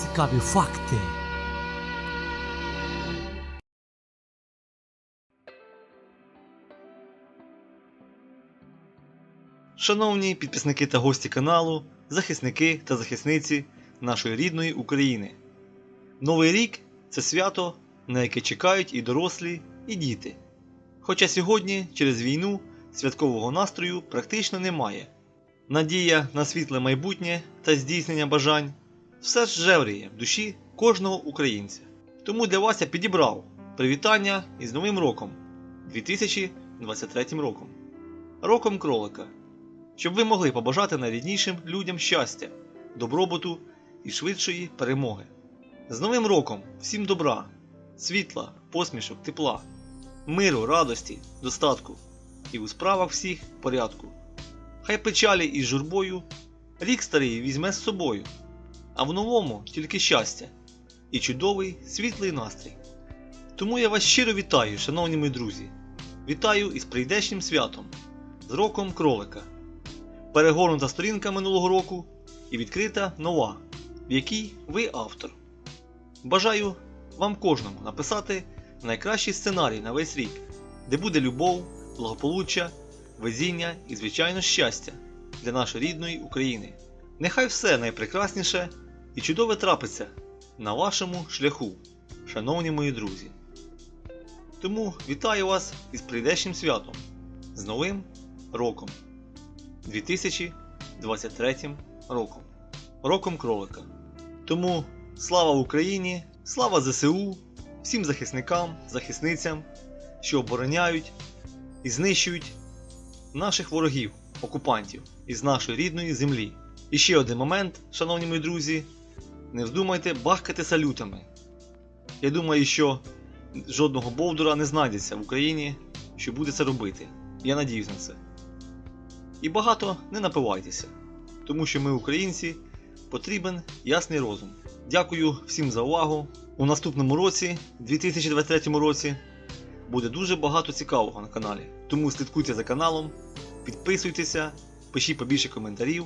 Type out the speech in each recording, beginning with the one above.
Цікаві факти. Шановні підписники та гості каналу, захисники та захисниці нашої рідної України. Новий рік це свято, на яке чекають і дорослі, і діти. Хоча сьогодні, через війну, святкового настрою практично немає. Надія на світле майбутнє та здійснення бажань все ж жевріє в душі кожного українця. Тому для вас я підібрав привітання із Новим роком 2023 роком. Роком кролика щоб ви могли побажати найріднішим людям щастя, добробуту і швидшої перемоги. З Новим роком всім добра, світла, посмішок, тепла, миру, радості, достатку і у справах всіх порядку. Хай печалі із журбою рік старий візьме з собою, а в новому тільки щастя і чудовий світлий настрій. Тому я вас щиро вітаю, шановні мої друзі. Вітаю із прийдешнім святом, з роком кролика перегорнута сторінка минулого року і відкрита нова, в якій ви автор. Бажаю вам кожному написати найкращий сценарій на весь рік, де буде любов, благополуччя, везіння і, звичайно, щастя для нашої рідної України. Нехай все найпрекрасніше і чудове трапиться на вашому шляху, шановні мої друзі. Тому вітаю вас із прийдешнім святом, з Новим роком! 2023 роком. Роком кролика. Тому слава Україні, слава ЗСУ, всім захисникам, захисницям, що обороняють і знищують наших ворогів, окупантів із нашої рідної землі. І ще один момент, шановні мої друзі, не вздумайте бахкати салютами. Я думаю, що жодного бовдура не знайдеться в Україні, що буде це робити. Я надіюсь на це. І багато не напивайтеся, тому що ми, українці, потрібен ясний розум. Дякую всім за увагу. У наступному році, 2023 році, буде дуже багато цікавого на каналі. Тому слідкуйте за каналом, підписуйтеся, пишіть побільше коментарів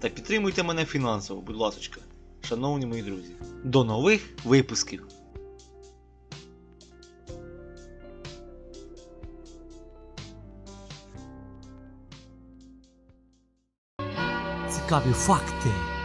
та підтримуйте мене фінансово, будь ласка, шановні мої друзі. До нових випусків! Цікаві факти.